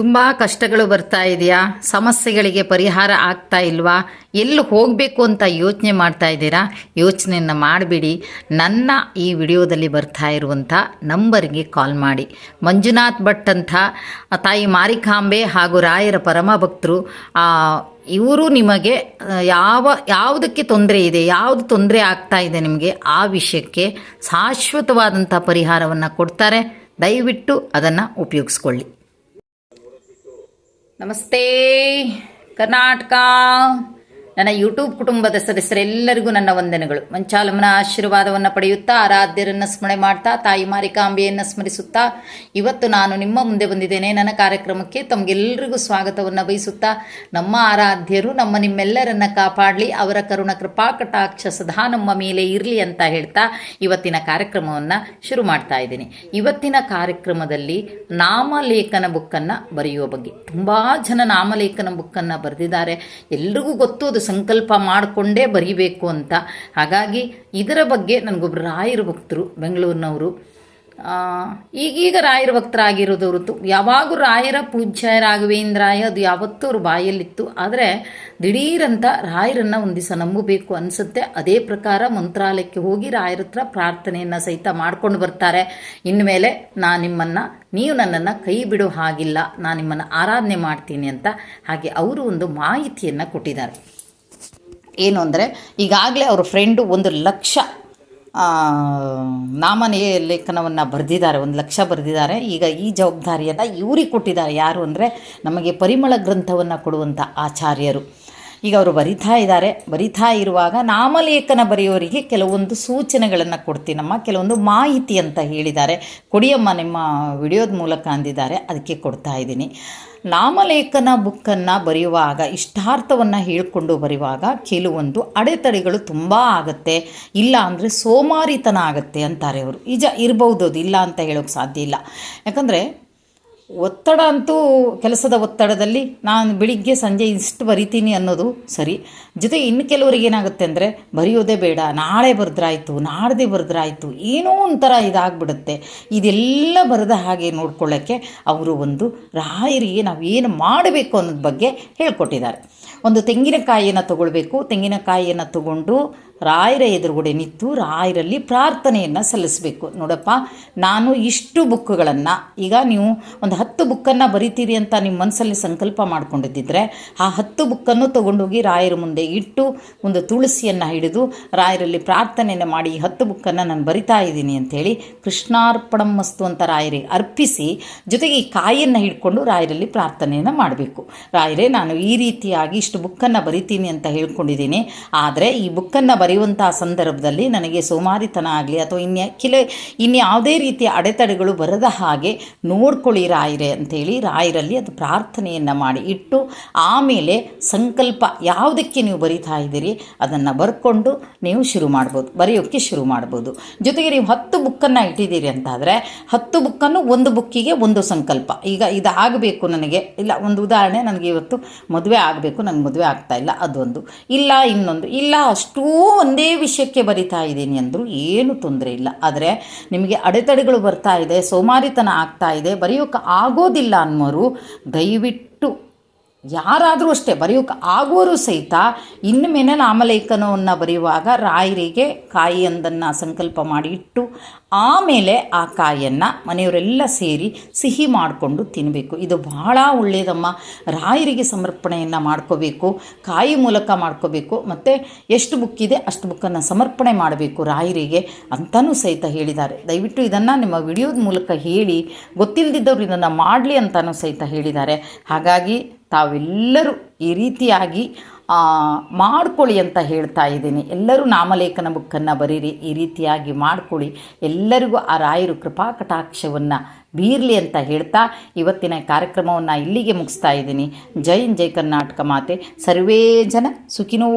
ತುಂಬ ಕಷ್ಟಗಳು ಬರ್ತಾ ಇದೆಯಾ? ಸಮಸ್ಯೆಗಳಿಗೆ ಪರಿಹಾರ ಆಗ್ತಾ ಇಲ್ವಾ? ಎಲ್ಲಿ ಹೋಗಬೇಕು ಅಂತ ಯೋಚನೆ ಮಾಡ್ತಾ ಇದ್ದೀರಾ? ಯೋಚನೆಯನ್ನು ಮಾಡಿಬಿಡಿ. ನನ್ನ ಈ ವಿಡಿಯೋದಲ್ಲಿ ಬರ್ತಾ ಇರುವಂಥ ನಂಬರ್ಗೆ ಕಾಲ್ ಮಾಡಿ. ಮಂಜುನಾಥ್ ಭಟ್ ಅಂತ ತಾಯಿ ಮಾರಿಕಾಂಬೆ ಹಾಗೂ ರಾಯರ ಪರಮ ಭಕ್ತರು ಇವರು ನಿಮಗೆ ಯಾವ, ಯಾವುದಕ್ಕೆ ತೊಂದರೆ ಇದೆ, ಯಾವುದು ತೊಂದರೆ ಆಗ್ತಾ ಇದೆ ನಿಮಗೆ, ಆ ವಿಷಯಕ್ಕೆ ಶಾಶ್ವತವಾದಂಥ ಪರಿಹಾರವನ್ನು ಕೊಡ್ತಾರೆ. ದಯವಿಟ್ಟು ಅದನ್ನು ಉಪಯೋಗಿಸ್ಕೊಳ್ಳಿ. ನಮಸ್ತೆ ಕರ್ನಾಟಕ ನನ್ನ ಯೂಟ್ಯೂಬ್ ಕುಟುಂಬದ ಸದಸ್ಯರೆಲ್ಲರಿಗೂ ನನ್ನ ವಂದನೆಗಳು. ಮಂಚಾಲಮ್ಮನ ಆಶೀರ್ವಾದವನ್ನು ಪಡೆಯುತ್ತಾ, ಆರಾಧ್ಯರನ್ನು ಸ್ಮರಣೆ ಮಾಡ್ತಾ, ತಾಯಿ ಮಾರಿಕಾಂಬೆಯನ್ನು ಸ್ಮರಿಸುತ್ತಾ, ಇವತ್ತು ನಾನು ನಿಮ್ಮ ಮುಂದೆ ಬಂದಿದ್ದೇನೆ. ನನ್ನ ಕಾರ್ಯಕ್ರಮಕ್ಕೆ ತಮಗೆಲ್ಲರಿಗೂ ಸ್ವಾಗತವನ್ನು ಬಯಸುತ್ತಾ, ನಮ್ಮ ಆರಾಧ್ಯರು ನಮ್ಮ ನಿಮ್ಮೆಲ್ಲರನ್ನ ಕಾಪಾಡಲಿ, ಅವರ ಕರುಣ ಕೃಪಾ ಕಟಾಕ್ಷ ಸದಾ ನಮ್ಮ ಮೇಲೆ ಇರಲಿ ಅಂತ ಹೇಳ್ತಾ ಇವತ್ತಿನ ಕಾರ್ಯಕ್ರಮವನ್ನು ಶುರು ಮಾಡ್ತಾ ಇದ್ದೀನಿ. ಇವತ್ತಿನ ಕಾರ್ಯಕ್ರಮದಲ್ಲಿ ನಾಮಲೇಖನ ಬುಕ್ಕನ್ನು ಬರೆಯುವ ಬಗ್ಗೆ. ತುಂಬ ಜನ ನಾಮಲೇಖನ ಬುಕ್ಕನ್ನು ಬರೆದಿದ್ದಾರೆ. ಎಲ್ರಿಗೂ ಗೊತ್ತು, ಅದು ಸಂಕಲ್ಪ ಮಾಡಿಕೊಂಡೇ ಬರೀಬೇಕು ಅಂತ. ಹಾಗಾಗಿ ಇದರ ಬಗ್ಗೆ ನನಗೊಬ್ಬರು ರಾಯರ ಭಕ್ತರು ಬೆಂಗಳೂರಿನವರು ಈಗೀಗ ರಾಯರ ಭಕ್ತರಾಗಿರೋದು ಹೊರತು ಯಾವಾಗೂ ರಾಯರ ಪೂಜ್ಯ ರಾಘವೇಂದ್ರಾಯ ಅದು ಯಾವತ್ತೂ ಅವ್ರ ಬಾಯಲ್ಲಿತ್ತು. ಆದರೆ ದಿಢೀರಂತ ರಾಯರನ್ನು ಒಂದು ದಿವಸ ನಂಬಬೇಕು ಅನಿಸುತ್ತೆ. ಅದೇ ಪ್ರಕಾರ ಮಂತ್ರಾಲಯಕ್ಕೆ ಹೋಗಿ ರಾಯರ ಹತ್ರ ಪ್ರಾರ್ಥನೆಯನ್ನು ಸಹಿತ ಮಾಡ್ಕೊಂಡು ಬರ್ತಾರೆ. ಇನ್ಮೇಲೆ ನಾನು ನಿಮ್ಮನ್ನು, ನೀವು ನನ್ನನ್ನು ಕೈ ಬಿಡೋ ಹಾಗಿಲ್ಲ. ನಾನು ನಿಮ್ಮನ್ನು ಆರಾಧನೆ ಮಾಡ್ತೀನಿ ಅಂತ. ಹಾಗೆ ಅವರು ಒಂದು ಮಾಹಿತಿಯನ್ನು ಕೊಟ್ಟಿದ್ದಾರೆ. ಏನು ಅಂದರೆ, ಈಗಾಗಲೇ ಅವ್ರ ಫ್ರೆಂಡು ಒಂದು ಲಕ್ಷ ನಾಮನೇ ಲೇಖನವನ್ನು ಬರೆದಿದ್ದಾರೆ, ಒಂದು ಲಕ್ಷ ಬರೆದಿದ್ದಾರೆ. ಈಗ ಈ ಜವಾಬ್ದಾರಿಯನ್ನು ಇವ್ರಿಗೆ ಕೊಟ್ಟಿದ್ದಾರೆ ಯಾರು ಅಂದರೆ, ನಮಗೆ ಪರಿಮಳ ಗ್ರಂಥವನ್ನು ಕೊಡುವಂಥ ಆಚಾರ್ಯರು. ಈಗ ಅವರು ಬರಿತಾ ಇದ್ದಾರೆ. ಬರಿತಾ ಇರುವಾಗ ನಾಮಲೇಖನ ಬರೆಯೋರಿಗೆ ಕೆಲವೊಂದು ಸೂಚನೆಗಳನ್ನು ಕೊಡ್ತೀನಮ್ಮ, ಕೆಲವೊಂದು ಮಾಹಿತಿ ಅಂತ ಹೇಳಿದ್ದಾರೆ. ಕೊಡಿಯಮ್ಮ ನಿಮ್ಮ ವಿಡಿಯೋದ ಮೂಲಕ ಅಂದಿದ್ದಾರೆ, ಅದಕ್ಕೆ ಕೊಡ್ತಾ ಇದ್ದೀನಿ. ನಾಮಲೇಖನ ಬುಕ್ಕನ್ನು ಬರೆಯುವಾಗ, ಇಷ್ಟಾರ್ಥವನ್ನು ಹೇಳಿಕೊಂಡು ಬರೆಯುವಾಗ ಕೆಲವೊಂದು ಅಡೆತಡೆಗಳು ತುಂಬ ಆಗುತ್ತೆ. ಇಲ್ಲ ಅಂದರೆ ಸೋಮಾರಿತನ ಆಗುತ್ತೆ ಅಂತಾರೆ ಅವರು. ನಿಜ ಇರಬಹುದು ಅದು, ಇಲ್ಲ ಅಂತ ಹೇಳೋಕ್ಕೆ ಸಾಧ್ಯ ಇಲ್ಲ. ಯಾಕಂದರೆ ಒತ್ತಡ ಅಂತೂ ಕೆಲಸದ ಒತ್ತಡದಲ್ಲಿ ನಾನು ಬೆಳಿಗ್ಗೆ ಸಂಜೆ ಇಷ್ಟು ಬರಿತೀನಿ ಅನ್ನೋದು ಸರಿ. ಜೊತೆ ಇನ್ನು ಕೆಲವರಿಗೆ ಏನಾಗುತ್ತೆ ಅಂದರೆ ಬರೆಯೋದೇ ಬೇಡ, ನಾಳೆ ಬರೆದ್ರಾಯ್ತು, ನಾಡ್ದೆ ಬರೆದ್ರಾಯ್ತು, ಏನೋ ಒಂಥರ ಇದಾಗ್ಬಿಡುತ್ತೆ. ಇದೆಲ್ಲ ಬರೆದ ಹಾಗೆ ನೋಡ್ಕೊಳ್ಳೋಕ್ಕೆ ಅವರು ಒಂದು ರಾಯರಿಗೆ ನಾವು ಏನು ಮಾಡಬೇಕು ಅನ್ನೋದ್ರ ಬಗ್ಗೆ ಹೇಳ್ಕೊಟ್ಟಿದ್ದಾರೆ. ಒಂದು ತೆಂಗಿನಕಾಯಿಯನ್ನು ತಗೊಳ್ಬೇಕು. ತೆಂಗಿನಕಾಯಿಯನ್ನು ತಗೊಂಡು ರಾಯರ ಎದುರುಗಡೆ ನಿಂತು ರಾಯರಲ್ಲಿ ಪ್ರಾರ್ಥನೆಯನ್ನು ಸಲ್ಲಿಸಬೇಕು. ನೋಡಪ್ಪ, ನಾನು ಇಷ್ಟು ಬುಕ್ಗಳನ್ನು ಈಗ ನೀವು ಒಂದು ಹತ್ತು ಬುಕ್ಕನ್ನು ಬರಿತೀರಿ ಅಂತ ನಿಮ್ಮ ಮನಸ್ಸಲ್ಲಿ ಸಂಕಲ್ಪ ಮಾಡಿಕೊಂಡಿದ್ದಿದ್ರೆ, ಆ ಹತ್ತು ಬುಕ್ಕನ್ನು ತಗೊಂಡೋಗಿ ರಾಯರ ಮುಂದೆ ಇಟ್ಟು ಒಂದು ತುಳಸಿಯನ್ನು ಹಿಡಿದು ರಾಯರಲ್ಲಿ ಪ್ರಾರ್ಥನೆಯನ್ನು ಮಾಡಿ ಈ ಹತ್ತು ಬುಕ್ಕನ್ನು ನಾನು ಬರಿತಾ ಇದ್ದೀನಿ ಅಂಥೇಳಿ ಕೃಷ್ಣಾರ್ಪಣಂ ಮಸ್ತು ಅಂತ ರಾಯರಿಗೆ ಅರ್ಪಿಸಿ, ಜೊತೆಗೆ ಈ ಕಾಯಿಯನ್ನು ಹಿಡ್ಕೊಂಡು ರಾಯರಲ್ಲಿ ಪ್ರಾರ್ಥನೆಯನ್ನು ಮಾಡಬೇಕು. ರಾಯರೇ, ನಾನು ಈ ರೀತಿಯಾಗಿ ಇಷ್ಟು ಬುಕ್ಕನ್ನು ಬರಿತೀನಿ ಅಂತ ಹೇಳ್ಕೊಂಡಿದ್ದೀನಿ. ಆದರೆ ಈ ಬುಕ್ಕನ್ನು ಬರೆಯುವಂಥ ಸಂದರ್ಭದಲ್ಲಿ ನನಗೆ ಸೋಮಾರಿತನ ಆಗಲಿ ಅಥವಾ ಇನ್ಯ ಕೆಲ ಇನ್ಯಾವುದೇ ರೀತಿಯ ಅಡೆತಡೆಗಳು ಬರದ ಹಾಗೆ ನೋಡ್ಕೊಳ್ಳಿ ರಾಯರೇ ಅಂಥೇಳಿ ರಾಯರಲ್ಲಿ ಅದು ಪ್ರಾರ್ಥನೆಯನ್ನು ಮಾಡಿ ಇಟ್ಟು ಆಮೇಲೆ ಸಂಕಲ್ಪ ಯಾವುದಕ್ಕೆ ನೀವು ಬರಿತಾ ಇದ್ದೀರಿ ಅದನ್ನು ಬರ್ಕೊಂಡು ನೀವು ಶುರು ಮಾಡ್ಬೋದು, ಬರೆಯೋಕ್ಕೆ ಶುರು ಮಾಡ್ಬೋದು. ಜೊತೆಗೆ ನೀವು ಹತ್ತು ಬುಕ್ಕನ್ನು ಇಟ್ಟಿದ್ದೀರಿ ಅಂತಾದರೆ ಹತ್ತು ಬುಕ್ಕನ್ನು ಒಂದು ಬುಕ್ಕಿಗೆ ಒಂದು ಸಂಕಲ್ಪ. ಈಗ ಇದು ಆಗಬೇಕು ನನಗೆ, ಇಲ್ಲ ಒಂದು ಉದಾಹರಣೆ ನನಗೆ ಇವತ್ತು ಮದುವೆ ಆಗಬೇಕು ನನಗೆ ಮದುವೆ ಆಗ್ತಾ ಇಲ್ಲ, ಅದೊಂದು. ಇಲ್ಲ ಇನ್ನೊಂದು. ಇಲ್ಲ ಅಷ್ಟೂ ಒಂದೇ ವಿಷಯಕ್ಕೆ ಬರಿತಾ ಇದ್ದೀನಿ ಅಂದರೂ ಏನು ತೊಂದರೆ ಇಲ್ಲ. ಆದರೆ ನಿಮಗೆ ಅಡೆತಡೆಗಳು ಬರ್ತಾ ಇದೆ, ಸೋಮಾರಿತನ ಆಗ್ತಾ ಇದೆ, ಬರೆಯೋಕೆ ಆಗೋದಿಲ್ಲ ಅನ್ನೋರು ದಯವಿಟ್ಟು ಯಾರಾದರೂ ಅಷ್ಟೇ, ಬರೆಯೋಕೆ ಆಗೋರು ಸಹಿತ ಇನ್ನು ಮೇಲೆ ನಾಮಲೇಖನವನ್ನು ಬರೆಯುವಾಗ ರಾಯರಿಗೆ ಕಾಯಿಯೊಂದನ್ನು ಸಂಕಲ್ಪ ಮಾಡಿ ಇಟ್ಟು ಆಮೇಲೆ ಆ ಕಾಯಿಯನ್ನು ಮನೆಯವರೆಲ್ಲ ಸೇರಿ ಸಿಹಿ ಮಾಡಿಕೊಂಡು ತಿನ್ನಬೇಕು ಇದು ಬಹಳ ಒಳ್ಳೆಯದಮ್ಮ ರಾಯರಿಗೆ ಸಮರ್ಪಣೆಯನ್ನು ಮಾಡ್ಕೋಬೇಕು, ಕಾಯಿ ಮೂಲಕ ಮಾಡ್ಕೋಬೇಕು, ಮತ್ತು ಎಷ್ಟು ಬುಕ್ಕಿದೆ ಅಷ್ಟು ಬುಕ್ಕನ್ನು ಸಮರ್ಪಣೆ ಮಾಡಬೇಕು ರಾಯರಿಗೆ ಅಂತಲೂ ಸಹಿತ ಹೇಳಿದ್ದಾರೆ. ದಯವಿಟ್ಟು ಇದನ್ನು ನಿಮ್ಮ ವಿಡಿಯೋದ ಮೂಲಕ ಹೇಳಿ ಗೊತ್ತಿಲ್ಲದಿದ್ದವರು ಇದನ್ನು ಮಾಡಲಿ ಅಂತಲೂ ಸಹಿತ ಹೇಳಿದ್ದಾರೆ. ಹಾಗಾಗಿ ತಾವೆಲ್ಲರೂ ಈ ರೀತಿಯಾಗಿ ಮಾಡ್ಕೊಳ್ಳಿ ಅಂತ ಹೇಳ್ತಾ ಇದ್ದೀನಿ. ಎಲ್ಲರೂ ನಾಮಲೇಖನ ಬುಕ್ಕನ್ನು ಬರೀರಿ, ಈ ರೀತಿಯಾಗಿ ಮಾಡ್ಕೊಳ್ಳಿ. ಎಲ್ಲರಿಗೂ ಆ ರಾಯರು ಕೃಪಾ ಕಟಾಕ್ಷವನ್ನು ಬೀರಲಿ ಅಂತ ಹೇಳ್ತಾ ಇವತ್ತಿನ ಕಾರ್ಯಕ್ರಮವನ್ನು ಇಲ್ಲಿಗೆ ಮುಗಿಸ್ತಾ ಇದ್ದೀನಿ. ಜೈನ್ ಜೈ ಕರ್ನಾಟಕ ಮಾತೆ. ಸರ್ವೇ ಜನ ಸುಖಿನೋ